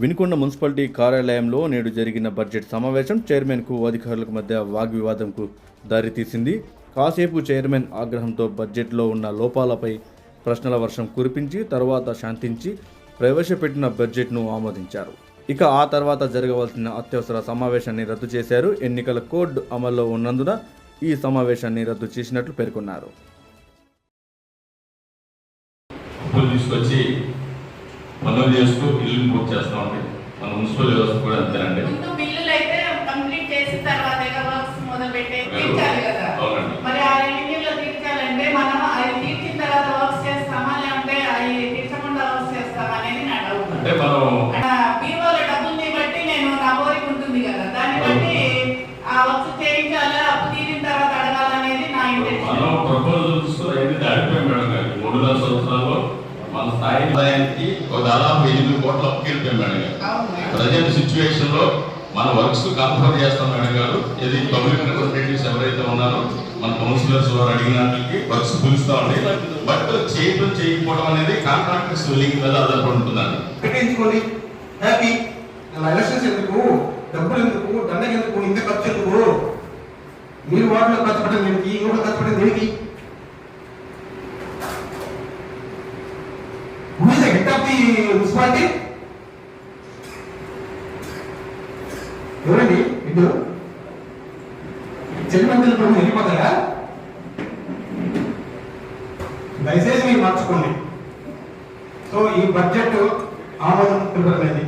Vinukonda municipality కార్యాలయంలో నేడు జరిగిన బడ్జెట్ సమావేశం చైర్మన్కు అధికారులకు మధ్య వాగ్వివాదంకు దారితీసింది. కాసేపు చైర్మన్ ఆగ్రహంతో బడ్జెట్లో ఉన్న లోపాలపై ప్రశ్నల వర్షం కురిపించి తర్వాత శాంతించి ప్రవేశపెట్టిన బడ్జెట్ను ఆమోదించారు. ఇక ఆ తర్వాత జరగవలసిన అత్యవసర సమావేశాన్ని రద్దు చేశారు. ఎన్నికల కోడ్ అమల్లో ఉన్నందున ఈ సమావేశాన్ని రద్దు చేసినట్లు పేర్కొన్నారు. తీసుకొచ్చి పనులు చేస్తూ ఇల్లు పూర్తి చేస్తామండి మన మున్సిపల్ వ్యవస్థ కూడా అంతేనండి. అంటే మనం ప్రపోజల్స్ దాటిపోయి మేడం గారు. సంవత్సరాల్లో మన స్థాయి ఆదాయానికి ఒక దాదాపు ఎనిమిది కోట్ల అప్పుకి వెళ్ళిపోయాం మేడం గారు. ప్రజెంట్ సిచ్యువేషన్లో మన వర్క్స్ కన్ఫర్మ్ చేస్తాం మేడం గారు. ఇది పబ్లిక్ రిప్రజెంటేటివ్స్ ఎవరైతే ఉన్నారో మన కౌన్సిలర్స్ వారు అడిగిన వాటికి వర్క్స్ పిలుస్తామండి బట్ చేయడం చేయకపోవడం అనేది కాంట్రాక్టర్స్ విల్లింగ్ మీద ఆధారపడి ఉంటుందండి. పెట్టించుకోండి. హ్యాపీ ఎలక్షన్స్ ఎందుకు? డబ్బులు ఎందుకు? దండకి ఎందుకు ఇంత ఖర్చు ఎందుకు? మీరు వాటిలో ఖర్చు పెట్టండి దీనికి ఈ ఊళ్ళో ఖర్చు పెట్టండి దీనికి? Is the ఎవరండి? ఇద్దరు చెల్లిమందులు ఇప్పుడు వెళ్ళిపోతారా? దయచేసి మీరు మార్చుకోండి. సో ఈ బడ్జెట్ ఆమోదం తెలిపలేదు